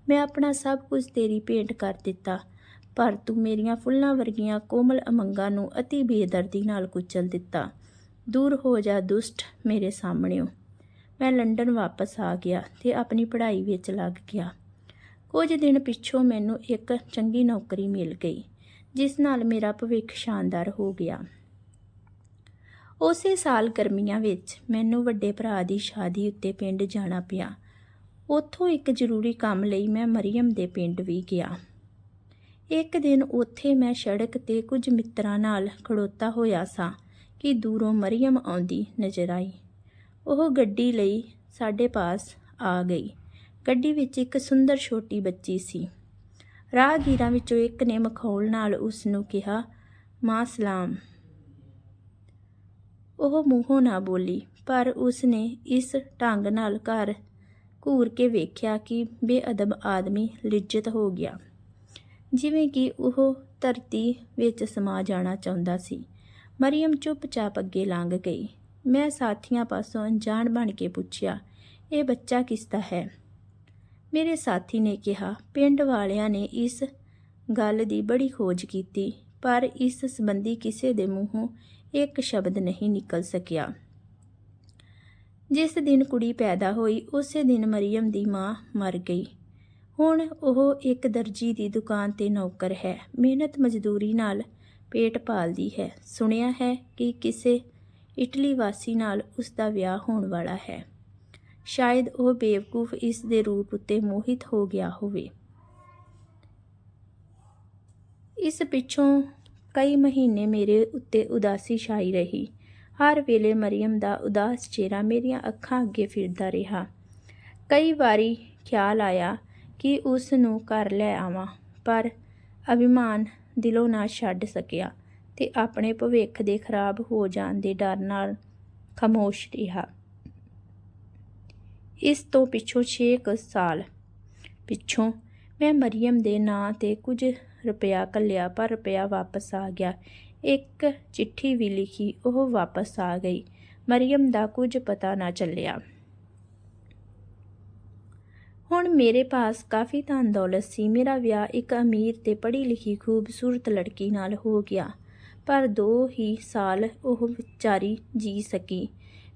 Speaker 1: ਮੈਂ ਆਪਣਾ ਸਭ ਕੁਝ ਤੇਰੀ ਭੇਂਟ ਕਰ ਦਿੱਤਾ, ਪਰ ਤੂੰ ਮੇਰੀਆਂ ਫੁੱਲਾਂ ਵਰਗੀਆਂ ਕੋਮਲ ਅਮੰਗਾਂ ਨੂੰ ਅਤੀ ਬੇਦਰਦੀ ਨਾਲ ਕੁਚਲ ਦਿੱਤਾ। ਦੂਰ ਹੋ ਜਾ ਦੁਸ਼ਟ ਮੇਰੇ ਸਾਹਮਣਿਓ। ਮੈਂ ਲੰਡਨ ਵਾਪਸ ਆ ਗਿਆ ਤੇ ਆਪਣੀ ਪੜ੍ਹਾਈ ਵਿੱਚ ਲੱਗ ਗਿਆ। ਕੁਝ ਦਿਨ ਪਿੱਛੋਂ ਮੈਨੂੰ ਇੱਕ ਚੰਗੀ ਨੌਕਰੀ ਮਿਲ ਗਈ। ਜਿਸ ਨਾਲ ਮੇਰਾ ਭਵਿੱਖ ਸ਼ਾਨਦਾਰ ਹੋ ਗਿਆ। ਉਸੇ ਸਾਲ ਗਰਮੀਆਂ ਵਿੱਚ ਮੈਨੂੰ ਵੱਡੇ ਭਰਾ ਦੀ ਸ਼ਾਦੀ ਉੱਤੇ ਪਿੰਡ ਜਾਣਾ ਪਿਆ। ਉੱਥੋਂ ਇੱਕ ਜ਼ਰੂਰੀ ਕੰਮ ਲਈ ਮੈਂ ਮਰੀਮ ਦੇ ਪਿੰਡ ਵੀ ਗਿਆ। ਇੱਕ ਦਿਨ ਉੱਥੇ ਮੈਂ ਸੜਕ ਤੇ ਕੁਝ ਮਿੱਤਰਾਂ ਨਾਲ ਖੜੋਤਾ ਹੋਇਆ ਸਾਂ ਕਿ ਦੂਰੋਂ ਮਰੀਮ ਆਉਂਦੀ ਨਜ਼ਰ ਆਈ। ਉਹ ਗੱਡੀ ਲਈ ਸਾਡੇ ਪਾਸ ਆ ਗਈ। ਗੱਡੀ ਵਿੱਚ ਇੱਕ ਸੁੰਦਰ ਛੋਟੀ ਬੱਚੀ ਸੀ। ਰਾਹਗੀਰਾਂ ਵਿੱਚੋਂ ਇੱਕ ਨੇ ਮਖੌਲ ਨਾਲ ਉਸ ਨੂੰ ਕਿਹਾ, ਮਾਂ ਸਲਾਮ। ਉਹ ਮੂੰਹੋਂ ਨਾ ਬੋਲੀ, ਪਰ ਉਸ ਨੇ ਇਸ ਢੰਗ ਨਾਲ ਘਰ ਘੂਰ ਕੇ ਵੇਖਿਆ ਕਿ ਬੇਅਦਬ ਆਦਮੀ ਲਿੱਜਤ ਹੋ ਗਿਆ। ਜਿਵੇਂ ਕਿ ਉਹ ਧਰਤੀ ਵਿੱਚ ਸਮਾ ਜਾਣਾ ਚਾਹੁੰਦਾ ਸੀ। ਮਰੀਮ ਚੁੱਪਚਾਪ ਅੱਗੇ ਲੰਘ ਗਈ। ਮੈਂ ਸਾਥੀਆਂ ਪਾਸੋਂ ਅਣਜਾਣ ਬਣ ਕੇ ਪੁੱਛਿਆ, ਇਹ ਬੱਚਾ ਕਿਸ ਦਾ ਹੈ? ਮੇਰੇ ਸਾਥੀ ਨੇ ਕਿਹਾ, ਪਿੰਡ ਵਾਲਿਆਂ ਨੇ ਇਸ ਗੱਲ ਦੀ ਬੜੀ ਖੋਜ ਕੀਤੀ, ਪਰ ਇਸ ਸੰਬੰਧੀ ਕਿਸੇ ਦੇ ਮੂੰਹੋਂ ਇੱਕ ਸ਼ਬਦ ਨਹੀਂ ਨਿਕਲ ਸਕਿਆ। ਜਿਸ ਦਿਨ ਕੁੜੀ ਪੈਦਾ ਹੋਈ, ਉਸੇ ਦਿਨ ਮਰੀਮ ਦੀ ਮਾਂ ਮਰ ਗਈ। ਹੁਣ ਉਹ ਇੱਕ ਦਰਜੀ ਦੀ ਦੁਕਾਨ ਤੇ ਨੌਕਰ ਹੈ। ਮਿਹਨਤ ਮਜ਼ਦੂਰੀ ਨਾਲ ਪੇਟ ਪਾਲਦੀ ਹੈ। ਸੁਣਿਆ ਹੈ ਕਿ ਕਿਸੇ ਇਟਲੀ ਵਾਸੀ ਨਾਲ ਉਸ ਦਾ ਵਿਆਹ ਹੋਣ ਵਾਲਾ ਹੈ। ਸ਼ਾਇਦ ਉਹ ਬੇਵਕੂਫ ਇਸ ਦੇ ਰੂਪ ਉੱਤੇ ਮੋਹਿਤ ਹੋ ਗਿਆ ਹੋਵੇ। ਇਸ ਪਿੱਛੋਂ ਕਈ ਮਹੀਨੇ ਮੇਰੇ ਉੱਤੇ ਉਦਾਸੀ ਛਾਈ ਰਹੀ। ਹਰ ਵੇਲੇ ਮਰੀਮ ਦਾ ਉਦਾਸ ਚਿਹਰਾ ਮੇਰੀਆਂ ਅੱਖਾਂ ਅੱਗੇ ਫਿਰਦਾ ਰਿਹਾ। ਕਈ ਵਾਰੀ ਖਿਆਲ ਆਇਆ ਕਿ ਉਸ ਨੂੰ ਘਰ ਲੈ ਆਵਾਂ, ਪਰ ਅਭਿਮਾਨ ਦਿਲੋਂ ਨਾ ਛੱਡ ਸਕਿਆ ਤੇ ਆਪਣੇ ਭਵਿੱਖ ਦੇ ਖਰਾਬ ਹੋ ਜਾਣ ਦੇ ਡਰ ਨਾਲ ਖਾਮੋਸ਼ ਰਿਹਾ। ਇਸ ਤੋਂ ਪਿੱਛੋਂ 6 ਕੁ ਸਾਲ ਪਿੱਛੋਂ ਮੈਂ ਮਰੀਮ ਦੇ ਨਾਂ ਤੇ ਕੁਝ ਰੁਪਇਆ ਕੱਲਿਆ ਪਰ ਰੁਪਇਆ ਵਾਪਸ ਆ ਗਿਆ। ਇੱਕ ਚਿੱਠੀ ਵੀ ਲਿਖੀ, ਉਹ ਵਾਪਸ ਆ ਗਈ। ਮਰੀਮ ਦਾ ਕੁਝ ਪਤਾ ਨਾ ਚੱਲਿਆ। ਹੁਣ ਮੇਰੇ ਪਾਸ ਕਾਫੀ ਧਨ ਦੌਲਤ ਸੀ। ਮੇਰਾ ਵਿਆਹ ਇੱਕ ਅਮੀਰ ਤੇ ਪੜ੍ਹੀ ਲਿਖੀ ਖੂਬਸੂਰਤ ਲੜਕੀ ਨਾਲ ਹੋ ਗਿਆ, ਪਰ ਦੋ ਹੀ ਸਾਲ ਉਹ ਵਿਚਾਰੀ ਜੀ ਸਕੀ।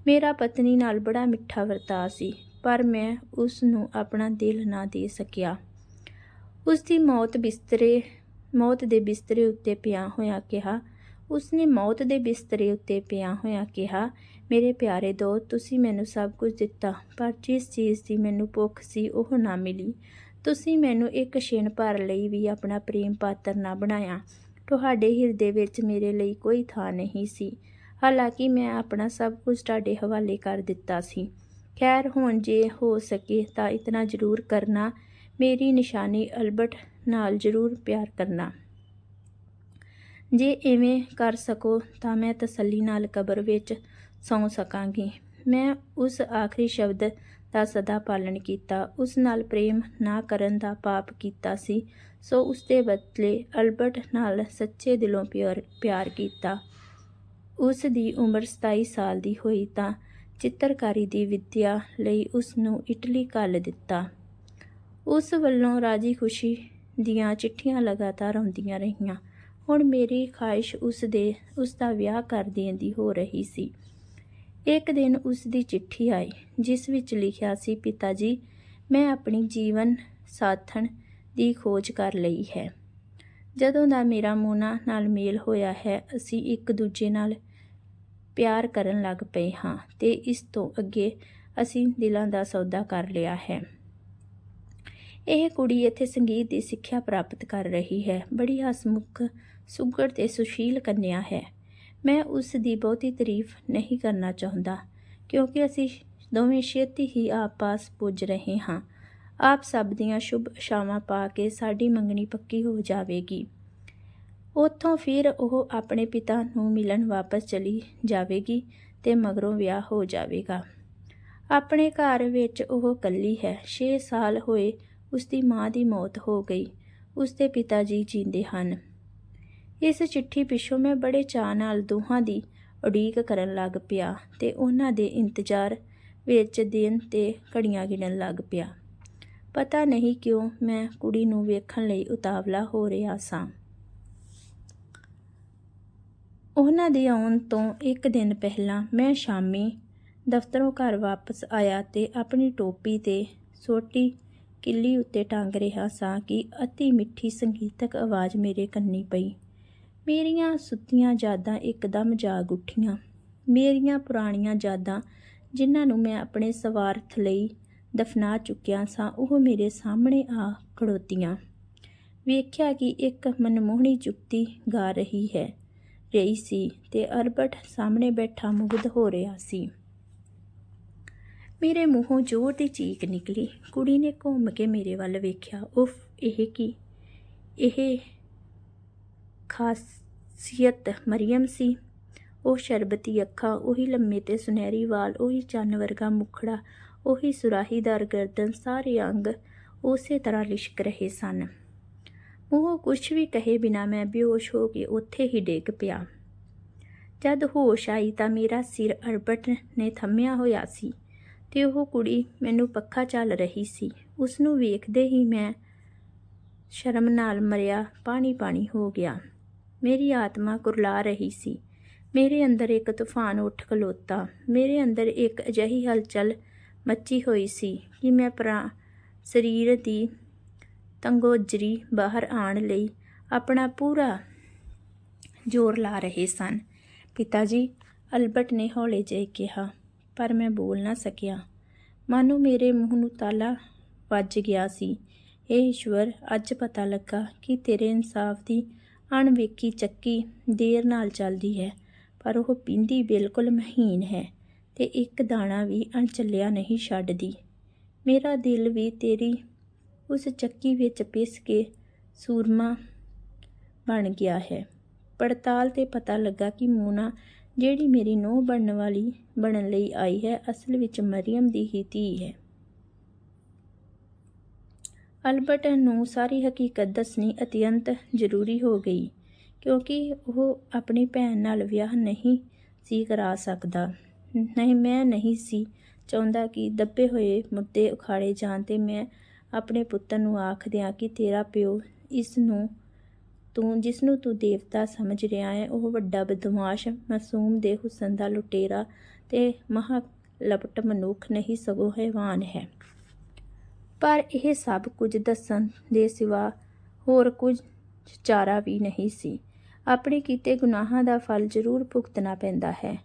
Speaker 1: ਮੇਰਾ ਪਤਨੀ ਨਾਲ ਬੜਾ ਮਿੱਠਾ ਵਰਤਾਅ ਸੀ। ਪਰ ਮੈਂ ਉਸ ਨੂੰ ਆਪਣਾ ਦਿਲ ਨਾ ਦੇ ਸਕਿਆ। ਉਸ ਦੀ ਮੌਤ ਬਿਸਤਰੇ, ਮੌਤ ਦੇ ਬਿਸਤਰੇ ਉੱਤੇ ਪਿਆ ਹੋਇਆ ਕਿਹਾ। ਉਸਨੇ ਮੌਤ ਦੇ ਬਿਸਤਰੇ ਉੱਤੇ ਪਿਆ ਹੋਇਆ ਕਿਹਾ, ਮੇਰੇ ਪਿਆਰੇ ਦੋ, ਤੁਸੀਂ ਮੈਨੂੰ ਸਭ ਕੁਝ ਦਿੱਤਾ, ਪਰ ਜਿਸ ਚੀਜ਼ ਦੀ ਮੈਨੂੰ ਭੁੱਖ ਸੀ, ਉਹ ਨਾ ਮਿਲੀ। ਤੁਸੀਂ ਮੈਨੂੰ ਇੱਕ ਛਿਣ ਭਰ ਲਈ ਵੀ ਆਪਣਾ ਪ੍ਰੇਮ ਪਾਤਰ ਨਾ ਬਣਾਇਆ। ਤੁਹਾਡੇ ਹਿਰਦੇ ਵਿੱਚ ਮੇਰੇ ਲਈ ਕੋਈ ਥਾਂ ਨਹੀਂ ਸੀ। ਹਾਲਾਂਕਿ ਮੈਂ ਆਪਣਾ ਸਭ ਕੁਝ ਤੁਹਾਡੇ ਹਵਾਲੇ ਕਰ ਦਿੱਤਾ ਸੀ। ਖੈਰ, ਹੁਣ ਜੇ ਹੋ ਸਕੇ ਤਾਂ ਇਤਨਾ ਜ਼ਰੂਰ ਕਰਨਾ। ਮੇਰੀ ਨਿਸ਼ਾਨੀ ਅਲਬਰਟ ਨਾਲ ਜ਼ਰੂਰ ਪਿਆਰ ਕਰਨਾ। ਜੇ ਐਵੇਂ ਕਰ ਸਕੋ ਤਾਂ ਮੈਂ ਤਸੱਲੀ ਨਾਲ ਕਬਰ ਵਿੱਚ ਸੌਂ ਸਕਾਂਗੀ। ਮੈਂ ਉਸ ਆਖਰੀ ਸ਼ਬਦ ਦਾ ਸਦਾ ਪਾਲਣ ਕੀਤਾ। ਉਸ ਨਾਲ ਪ੍ਰੇਮ ਨਾ ਕਰਨ ਦਾ ਪਾਪ ਕੀਤਾ ਸੀ। ਸੋ ਉਸ ਦੇ ਬਦਲੇ ਅਲਬਰਟ ਨਾਲ ਸੱਚੇ ਦਿਲੋਂ ਪਿਆਰ ਪਿਆਰ ਕੀਤਾ। ਉਸ ਦੀ ਉਮਰ 27 ਸਾਲ ਦੀ ਹੋਈ ਤਾਂ ਚਿੱਤਰਕਾਰੀ ਦੀ ਵਿੱਦਿਆ ਲਈ ਉਸ ਨੂੰ ਇਟਲੀ ਘੱਲ ਦਿੱਤਾ। ਉਸ ਵੱਲੋਂ ਰਾਜੀ ਖੁਸ਼ੀ ਦੀਆਂ ਚਿੱਠੀਆਂ ਲਗਾਤਾਰ ਆਉਂਦੀਆਂ ਰਹੀਆਂ। ਹੁਣ ਮੇਰੀ ਖਾਹਿਸ਼ ਉਸ ਦੇ, ਉਸ ਦਾ ਵਿਆਹ ਕਰ ਦੇਣ ਦੀ ਹੋ ਰਹੀ ਸੀ। ਇੱਕ ਦਿਨ ਉਸ ਦੀ ਚਿੱਠੀ ਆਈ, ਜਿਸ ਵਿੱਚ ਲਿਖਿਆ ਸੀ ਪਿਤਾ ਜੀ ਮੈਂ ਆਪਣੀ ਜੀਵਨ ਸਾਥਣ ਦੀ ਖੋਜ ਕਰ ਲਈ ਹੈ। ਜਦੋਂ ਦਾ ਮੇਰਾ ਮੋਨਾ ਨਾਲ ਮੇਲ ਹੋਇਆ ਹੈ, ਅਸੀਂ ਇੱਕ ਦੂਜੇ ਨਾਲ ਪਿਆਰ ਕਰਨ ਲੱਗ ਪਏ ਹਾਂ ਤੇ ਇਸ ਤੋਂ ਅੱਗੇ ਅਸੀਂ ਦਿਲਾਂ ਦਾ ਸੌਦਾ ਕਰ ਲਿਆ ਹੈ। ਇਹ ਕੁੜੀ ਇੱਥੇ ਸੰਗੀਤ ਦੀ ਸਿੱਖਿਆ ਪ੍ਰਾਪਤ ਕਰ ਰਹੀ ਹੈ। ਬੜੀ ਹਸਮੁਖ ਸੁਘੜ ਤੇ ਸੁਸ਼ੀਲ ਕੰਨਿਆ ਹੈ। ਮੈਂ ਉਸ ਦੀ ਬਹੁਤੀ ਤਾਰੀਫ ਨਹੀਂ ਕਰਨਾ ਚਾਹੁੰਦਾ, ਕਿਉਂਕਿ ਅਸੀਂ ਦੋਵੇਂ ਛੇਤੀ ਹੀ ਆਪ ਪਾਸ ਪੁੱਜ ਰਹੇ ਹਾਂ। ਆਪ ਸਭ ਦੀਆਂ ਸ਼ੁਭ ਇਸ਼ਾਵਾਂ ਪਾ ਕੇ ਸਾਡੀ ਮੰਗਣੀ ਪੱਕੀ ਹੋ ਜਾਵੇਗੀ। ਉੱਥੋਂ ਫਿਰ ਉਹ ਆਪਣੇ ਪਿਤਾ ਨੂੰ ਮਿਲਣ ਵਾਪਸ ਚਲੀ ਜਾਵੇਗੀ ਤੇ ਮਗਰੋਂ ਵਿਆਹ ਹੋ ਜਾਵੇਗਾ। ਆਪਣੇ ਘਰ ਵਿੱਚ ਉਹ ਇਕੱਲੀ ਹੈ। 6 ਸਾਲ ਹੋਏ ਉਸ ਦੀ ਮਾਂ ਦੀ ਮੌਤ ਹੋ ਗਈ। ਉਸ ਦੇ ਪਿਤਾ ਜੀ ਜਿੰਦੇ ਹਨ। ਇਸ ਚਿੱਠੀ ਪਿੱਛੋਂ ਮੈਂ ਬੜੇ ਚਾਅ ਨਾਲ ਦੋਹਾਂ ਦੀ ਉਡੀਕ ਕਰਨ ਲੱਗ ਪਿਆ ਤੇ ਉਹਨਾਂ ਦੇ ਇੰਤਜ਼ਾਰ ਵਿੱਚ ਦਿਨ ਤੇ ਘੜੀਆਂ ਗਿਣਨ ਲੱਗ ਪਿਆ। ਪਤਾ ਨਹੀਂ ਕਿਉਂ ਮੈਂ ਕੁੜੀ ਨੂੰ ਵੇਖਣ ਲਈ ਉਤਾਵਲਾ ਹੋ ਰਿਹਾ ਸਾਂ। ਉਹਨਾਂ ਦੇ ਆਉਣ ਤੋਂ ਇੱਕ ਦਿਨ ਪਹਿਲਾਂ ਮੈਂ ਸ਼ਾਮੀ ਦਫ਼ਤਰੋਂ ਘਰ ਵਾਪਸ ਆਇਆ ਤੇ ਆਪਣੀ ਟੋਪੀ ਤੇ ਸੋਟੀ ਕਿੱਲੀ ਉੱਤੇ ਟੰਗ ਰਿਹਾ ਸਾਂ ਕਿ ਅਤੀ ਮਿੱਠੀ ਸੰਗੀਤਕ ਆਵਾਜ਼ ਮੇਰੇ ਕੰਨੀ ਪਈ। ਮੇਰੀਆਂ ਸੁੱਤੀਆਂ ਯਾਦਾਂ ਇੱਕਦਮ ਜਾਗ ਉੱਠੀਆਂ। ਮੇਰੀਆਂ ਪੁਰਾਣੀਆਂ ਯਾਦਾਂ ਜਿਨ੍ਹਾਂ ਨੂੰ ਮੈਂ ਆਪਣੇ ਸਵਾਰਥ ਲਈ ਦਫਨਾ ਚੁੱਕਿਆ ਸਾਂ, ਉਹ ਮੇਰੇ ਸਾਹਮਣੇ ਆ ਖੜੋਤੀਆਂ। ਵੇਖਿਆ ਕਿ ਇੱਕ ਮਨਮੋਹਣੀ ਚੁੱਪਤੀ ਗਾ ਰਹੀ ਹੈ। ਰਹੀ ਸੀ ਤੇ ਅਰਬਟ ਸਾਹਮਣੇ ਬੈਠਾ ਮੁਗਧ ਹੋ ਰਿਹਾ ਸੀ। ਮੇਰੇ ਮੂੰਹੋਂ ਜ਼ੋਰ ਦੀ ਚੀਕ ਨਿਕਲੀ। ਕੁੜੀ ਨੇ ਘੁੰਮ ਕੇ ਮੇਰੇ ਵੱਲ ਵੇਖਿਆ। ਉਫ, ਇਹ ਕੀ? ਇਹ ਖਾਸੀਅਤ ਮਰੀਮ ਸੀ। ਉਹ ਸ਼ਰਬਤੀ ਅੱਖਾਂ, ਉਹੀ ਲੰਮੇ ਤੇ ਸੁਨਹਿਰੀ ਵਾਲ, ਉਹੀ ਚੰਨ ਵਰਗਾ ਮੁਖੜਾ, ਉਹੀ ਸੁਰਾਹੀਦਾਰ ਗਰਦਨ, ਸਾਰੇ ਅੰਗ ਉਸੇ ਤਰ੍ਹਾਂ ਲਿਸ਼ਕ ਰਹੇ ਸਨ। ਉਹ ਕੁਝ ਵੀ ਕਹੇ ਬਿਨਾ ਮੈਂ ਬੇਹੋਸ਼ ਹੋ ਕੇ ਉੱਥੇ ਹੀ ਡਿੱਗ ਪਿਆ। ਜਦ ਹੋਸ਼ ਆਈ ਤਾਂ ਮੇਰਾ ਸਿਰ ਅਰਬਟ ਨੇ ਥੰਮਿਆ ਹੋਇਆ ਸੀ ਤੇ ਉਹ ਕੁੜੀ ਮੈਨੂੰ ਪੱਖਾ ਚੱਲ ਰਹੀ ਸੀ। ਉਸ ਨੂੰ ਵੇਖਦੇ ਹੀ ਮੈਂ ਸ਼ਰਮ ਨਾਲ ਮਰਿਆ ਪਾਣੀ ਪਾਣੀ ਹੋ ਗਿਆ। ਮੇਰੀ ਆਤਮਾ ਕੁਰਲਾ ਰਹੀ ਸੀ। ਮੇਰੇ ਅੰਦਰ ਇੱਕ ਤੂਫਾਨ ਉੱਠ ਖਲੋਤਾ। ਮੇਰੇ ਅੰਦਰ ਇੱਕ ਅਜਿਹੀ ਹਲਚਲ ਮੱਚੀ ਹੋਈ ਸੀ ਕਿ ਮੈਂ ਪਰਾ ਸਰੀਰ ਦੀ ਤੰਗੋਜਰੀ ਬਾਹਰ ਆਉਣ ਲਈ ਆਪਣਾ ਪੂਰਾ ਜ਼ੋਰ ਲਾ ਰਹੇ ਸਨ। ਪਿਤਾ ਜੀ ਅਲਬਰਟ ਨੇ ਹੌਲੇ ਜਿਹੇ ਕਿਹਾ, ਪਰ ਮੈਂ ਬੋਲ ਨਾ ਸਕਿਆ। ਮਾਨੋ ਮੇਰੇ ਮੂੰਹ ਨੂੰ ਤਾਲਾ ਵੱਜ ਗਿਆ ਸੀ। ਇਹ ਈਸ਼ਵਰ ਅੱਜ ਪਤਾ ਲੱਗਾ ਕਿ ਤੇਰੇ ਇਨਸਾਫ ਦੀ ਅਣਵੇਖੀ ਚੱਕੀ ਦੇਰ ਨਾਲ ਚੱਲਦੀ ਹੈ, ਪਰ ਉਹ ਪਿੰਦੀ ਬਿਲਕੁਲ ਮਹੀਨ ਹੈ ਤੇ ਇੱਕ ਦਾਣਾ ਵੀ ਅਣਚੱਲਿਆ ਨਹੀਂ ਛੱਡਦੀ। ਮੇਰਾ ਦਿਲ ਵੀ ਤੇਰੀ ਉਸ ਚੱਕੀ ਵਿੱਚ ਪਿਸ ਕੇ ਸੂਰਮਾ ਬਣ ਗਿਆ ਹੈ। ਪੜਤਾਲ ਤੇ ਪਤਾ ਲੱਗਾ ਕਿ ਮੋਨਾ, ਜਿਹੜੀ ਮੇਰੀ ਨੂੰਹ ਬਣਨ ਵਾਲੀ, ਬਣਨ ਲਈ ਆਈ ਹੈ, ਅਸਲ ਵਿੱਚ ਮਰੀਮ ਦੀ ਹੀ ਧੀ ਹੈ। ਅਲਬਰਟ ਨੂੰ ਸਾਰੀ ਹਕੀਕਤ ਦੱਸਣੀ ਅਤਿਅੰਤ ਜ਼ਰੂਰੀ ਹੋ ਗਈ, ਕਿਉਂਕਿ ਉਹ ਆਪਣੀ ਭੈਣ ਨਾਲ ਵਿਆਹ ਨਹੀਂ ਸੀ ਕਰਾ ਸਕਦਾ। ਨਹੀਂ, ਮੈਂ ਨਹੀਂ ਸੀ ਚਾਹੁੰਦਾ ਕਿ ਦੱਬੇ ਹੋਏ ਮੁੱਦੇ ਉਖਾੜੇ ਜਾਣ ਤੇ ਮੈਂ ਆਪਣੇ ਪੁੱਤਰ ਨੂੰ ਆਖਦਿਆਂ ਕਿ ਤੇਰਾ ਪਿਓ ਇਸ ਨੂੰ ਤੂੰ, ਜਿਸ ਨੂੰ ਤੂੰ ਦੇਵਤਾ ਸਮਝ ਰਿਹਾ ਹੈ, ਉਹ ਵੱਡਾ ਬਦਮਾਸ਼ ਮਾਸੂਮ ਦੇ ਹੁਸਨ ਦਾ ਲੁਟੇਰਾ ਤੇ ਮਹਾ ਲਪਟ ਮਨੁੱਖ ਨਹੀਂ ਸਗੋਂ ਹੈਵਾਨ ਹੈ। ਪਰ ਇਹ ਸਭ ਕੁਝ ਦੱਸਣ ਦੇ ਸਿਵਾ ਹੋਰ ਕੁਝ ਚਾਰਾ ਵੀ ਨਹੀਂ ਸੀ। ਆਪਣੇ ਕੀਤੇ ਗੁਨਾਹਾਂ ਦਾ ਫਲ ਜ਼ਰੂਰ ਭੁਗਤਣਾ ਪੈਂਦਾ ਹੈ।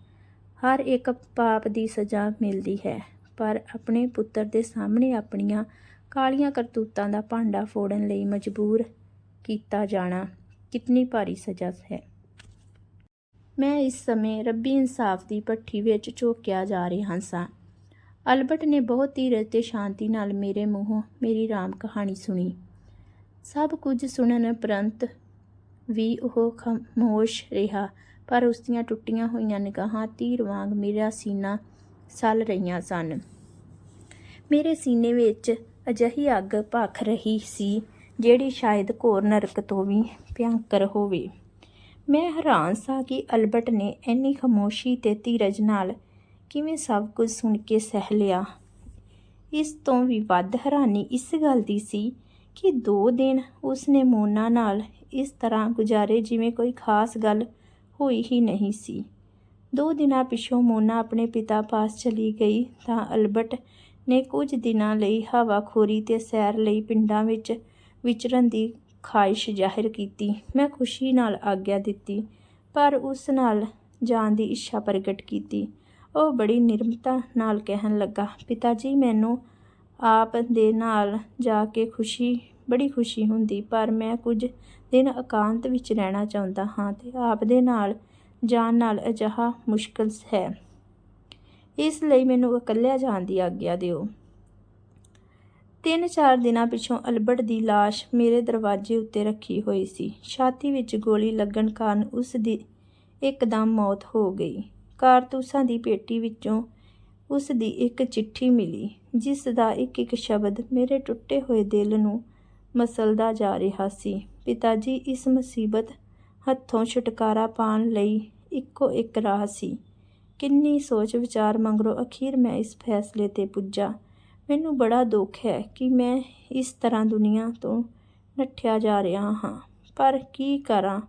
Speaker 1: ਹਰ ਇੱਕ ਪਾਪ ਦੀ ਸਜ਼ਾ ਮਿਲਦੀ ਹੈ, ਪਰ ਆਪਣੇ ਪੁੱਤਰ ਦੇ ਸਾਹਮਣੇ ਆਪਣੀਆਂ ਕਾਲੀਆਂ ਕਰਤੂਤਾਂ ਦਾ ਭਾਂਡਾ ਫੋੜਨ ਲਈ ਮਜਬੂਰ ਕੀਤਾ ਜਾਣਾ ਕਿਤਨੀ ਭਾਰੀ ਸਜ਼ਾ ਹੈ। ਮੈਂ ਇਸ ਸਮੇਂ ਰੱਬੀ ਇਨਸਾਫ ਦੀ ਭੱਠੀ ਵਿੱਚ ਝੋਕਿਆ ਜਾ ਰਿਹਾ ਸਾਂ। ਅਲਬਰਟ ਨੇ ਬਹੁਤ ਧੀਰਜ ਤੇ ਸ਼ਾਂਤੀ ਨਾਲ ਮੇਰੇ ਮੂੰਹੋਂ ਮੇਰੀ ਰਾਮ ਕਹਾਣੀ ਸੁਣੀ। ਸਭ ਕੁਝ ਸੁਣਨ ਉਪਰੰਤ ਵੀ ਉਹ ਖਾਮੋਸ਼ ਰਿਹਾ, ਪਰ ਉਸ ਦੀਆਂ ਟੁੱਟੀਆਂ ਹੋਈਆਂ ਨਿਗਾਹਾਂ ਤੀਰ ਵਾਂਗ ਮੇਰਾ ਸੀਨਾ ਸਲ ਰਹੀਆਂ ਸਨ। ਮੇਰੇ ਸੀਨੇ ਵਿੱਚ ਅਜਿਹੀ ਅੱਗ ਭਖ ਰਹੀ ਸੀ, ਜਿਹੜੀ ਸ਼ਾਇਦ ਘੋਰ ਨਰਕ ਤੋਂ ਵੀ ਭਿਅੰਕਰ ਹੋਵੇ। ਮੈਂ ਹੈਰਾਨ ਸਾਂ ਕਿ ਅਲਬਰਟ ਨੇ ਇੰਨੀ ਖਾਮੋਸ਼ੀ ਤੇ ਧੀਰਜ ਨਾਲ ਕਿਵੇਂ ਸਭ ਕੁਝ ਸੁਣ ਕੇ ਸਹਿ ਲਿਆ। ਇਸ ਤੋਂ ਵੀ ਵੱਧ ਹੈਰਾਨੀ ਇਸ ਗੱਲ ਦੀ ਸੀ ਕਿ ਦੋ ਦਿਨ ਉਸਨੇ ਮੋਨਾ ਨਾਲ ਇਸ ਤਰ੍ਹਾਂ ਗੁਜ਼ਾਰੇ ਜਿਵੇਂ ਕੋਈ ਖਾਸ ਗੱਲ ਹੋਈ ਹੀ ਨਹੀਂ ਸੀ। ਦੋ ਦਿਨਾਂ ਪਿਛੋਂ ਮੋਨਾ ਆਪਣੇ ਪਿਤਾ ਪਾਸ ਚਲੀ ਗਈ ਤਾਂ ਅਲਬਰਟ ਨੇ ਕੁਝ ਦਿਨਾਂ ਲਈ ਹਵਾਖੋਰੀ ਤੇ ਸੈਰ ਲਈ ਪਿੰਡਾਂ ਵਿੱਚ ਵਿਚਰਨ ਦੀ ਖਾਹਿਸ਼ ਜ਼ਾਹਿਰ ਕੀਤੀ। ਮੈਂ ਖੁਸ਼ੀ ਨਾਲ ਆਗਿਆ ਦਿੱਤੀ, ਪਰ ਉਸ ਨਾਲ ਜਾਣ ਦੀ ਇੱਛਾ ਪ੍ਰਗਟ ਕੀਤੀ। ਉਹ ਬੜੀ ਨਿਰਮਤਾ ਨਾਲ ਕਹਿਣ ਲੱਗਾ ਪਿਤਾ ਜੀ ਮੈਨੂੰ ਆਪ ਦੇ ਨਾਲ ਜਾ ਕੇ ਖੁਸ਼ੀ, ਬੜੀ ਖੁਸ਼ੀ ਹੁੰਦੀ, ਪਰ ਮੈਂ ਕੁਝ ਦਿਨ ਇਕਾਂਤ ਵਿੱਚ ਰਹਿਣਾ ਚਾਹੁੰਦਾ ਹਾਂ ਤੇ ਆਪ ਦੇ ਨਾਲ ਜਾਣ ਨਾਲ ਅਜਿਹਾ ਮੁਸ਼ਕਲ ਹੈ। ਇਸ ਲਈ ਮੈਨੂੰ ਇਕੱਲਿਆ ਜਾਣ ਦੀ ਆਗਿਆ ਦਿਓ। ਤਿੰਨ ਚਾਰ ਦਿਨਾਂ ਪਿਛੋਂ ਅਲਬਰਟ ਦੀ ਲਾਸ਼ ਮੇਰੇ ਦਰਵਾਜ਼ੇ ਉੱਤੇ ਰੱਖੀ ਹੋਈ ਸੀ। ਛਾਤੀ ਵਿੱਚ ਗੋਲੀ ਲੱਗਣ ਕਾਰਨ ਉਸ ਦੀ ਇੱਕਦਮ ਮੌਤ ਹੋ ਗਈ। ਕਾਰਤੂਸਾਂ ਦੀ ਪੇਟੀ ਵਿੱਚੋਂ ਉਸ ਦੀ ਇੱਕ ਚਿੱਠੀ ਮਿਲੀ, ਜਿਸ ਦਾ ਇੱਕ ਇੱਕ ਸ਼ਬਦ ਮੇਰੇ ਟੁੱਟੇ ਹੋਏ ਦਿਲ ਨੂੰ ਮਸਲਦਾ ਜਾ ਰਿਹਾ ਸੀ। ਪਿਤਾ ਜੀ ਇਸ ਮੁਸੀਬਤ ਹੱਥੋਂ ਛੁਟਕਾਰਾ ਪਾਉਣ ਲਈ ਇੱਕੋ ਇੱਕ ਰਾਹ ਸੀ। ਕਿੰਨੀ ਸੋਚ ਵਿਚਾਰ ਮਗਰੋਂ ਅਖੀਰ ਮੈਂ ਇਸ ਫੈਸਲੇ ਤੇ ਪੁੱਜਾ। ਮੈਨੂੰ ਬੜਾ ਦੁੱਖ ਹੈ ਕਿ ਮੈਂ ਇਸ ਤਰ੍ਹਾਂ ਦੁਨੀਆ ਤੋਂ ਨੱਠਿਆ ਜਾ ਰਿਹਾ ਹਾਂ। ਪਰ ਕੀ ਕਰਾਂ?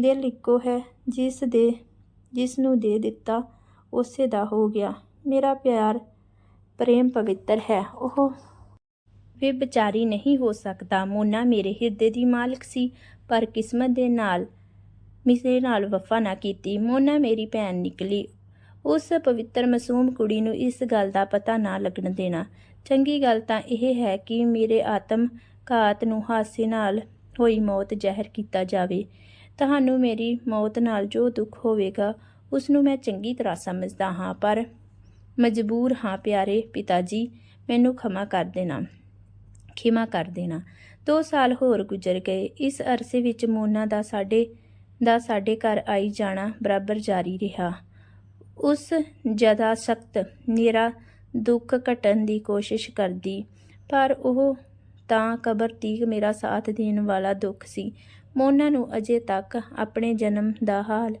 Speaker 1: ਦਿਲ ਇੱਕੋ ਹੈ ਜਿਸ ਦੇ, ਜਿਸ ਨੂੰ ਦੇ ਦਿੱਤਾ, ਉਸੇ ਦਾ ਹੋ ਗਿਆ। ਮੇਰਾ ਪਿਆਰ ਪ੍ਰੇਮ ਪਵਿੱਤਰ ਹੈ। ਉਹ ਵੇ ਵਿਚਾਰੀ ਨਹੀਂ ਹੋ ਸਕਦਾ। ਮੋਨਾ ਮੇਰੇ ਹਿਰਦੇ ਦੀ ਮਾਲਕ ਸੀ, ਪਰ ਕਿਸਮਤ ਦੇ ਨਾਲ ਮਿਸੇ ਨਾਲ ਵਫਾ ਨਾ ਕੀਤੀ। ਮੋਨਾ ਮੇਰੀ ਭੈਣ ਨਿਕਲੀ। ਉਸ ਪਵਿੱਤਰ ਮਾਸੂਮ ਕੁੜੀ ਨੂੰ ਇਸ ਗੱਲ ਦਾ ਪਤਾ ਨਾ ਲੱਗਣ ਦੇਣਾ। ਚੰਗੀ ਗੱਲ ਤਾਂ ਇਹ ਹੈ ਕਿ ਮੇਰੇ ਆਤਮ ਘਾਤ ਨੂੰ ਹਾਸੇ ਨਾਲ ਹੋਈ ਮੌਤ ਜ਼ਹਿਰ ਕੀਤਾ ਜਾਵੇ। ਤੁਹਾਨੂੰ ਮੇਰੀ ਮੌਤ ਨਾਲ ਜੋ ਦੁੱਖ ਹੋਵੇਗਾ, ਉਸ ਨੂੰ ਮੈਂ ਚੰਗੀ ਤਰ੍ਹਾਂ ਸਮਝਦਾ ਹਾਂ, ਪਰ ਮਜਬੂਰ ਹਾਂ ਪਿਆਰੇ ਪਿਤਾ ਜੀ ਮੈਨੂੰ ਖਮਾ ਕਰ ਦੇਣਾ, ਖਿਮਾ ਕਰ ਦੇਣਾ। 2 ਸਾਲ ਹੋਰ ਗੁਜ਼ਰ ਗਏ। ਇਸ ਅਰਸੇ ਵਿੱਚ ਮੋਨਾ ਦਾ ਸਾਡੇ ਦਾ ਸਾਡੇ ਘਰ ਆਈ ਜਾਣਾ ਬਰਾਬਰ ਜਾਰੀ ਰਿਹਾ। ਉਸ ਜਦਾ ਸਖਤ ਮੇਰਾ ਦੁੱਖ ਘਟਣ ਦੀ ਕੋਸ਼ਿਸ਼ ਕਰਦੀ। ਪਰ ਉਹ ਤਾਂ ਕਬਰ ਤੀਕ ਮੇਰਾ ਸਾਥ ਦੇਣ ਵਾਲਾ ਦੁੱਖ ਸੀ। ਮੋਨਾ ਨੂੰ ਅਜੇ ਤੱਕ ਆਪਣੇ ਜਨਮ ਦਾ ਹਾਲ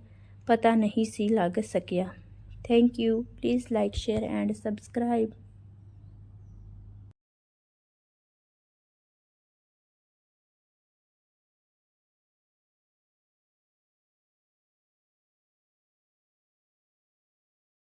Speaker 1: ਪਤਾ ਨਹੀਂ ਸੀ ਲੱਗ ਸਕਿਆ। Thank you please like share and subscribe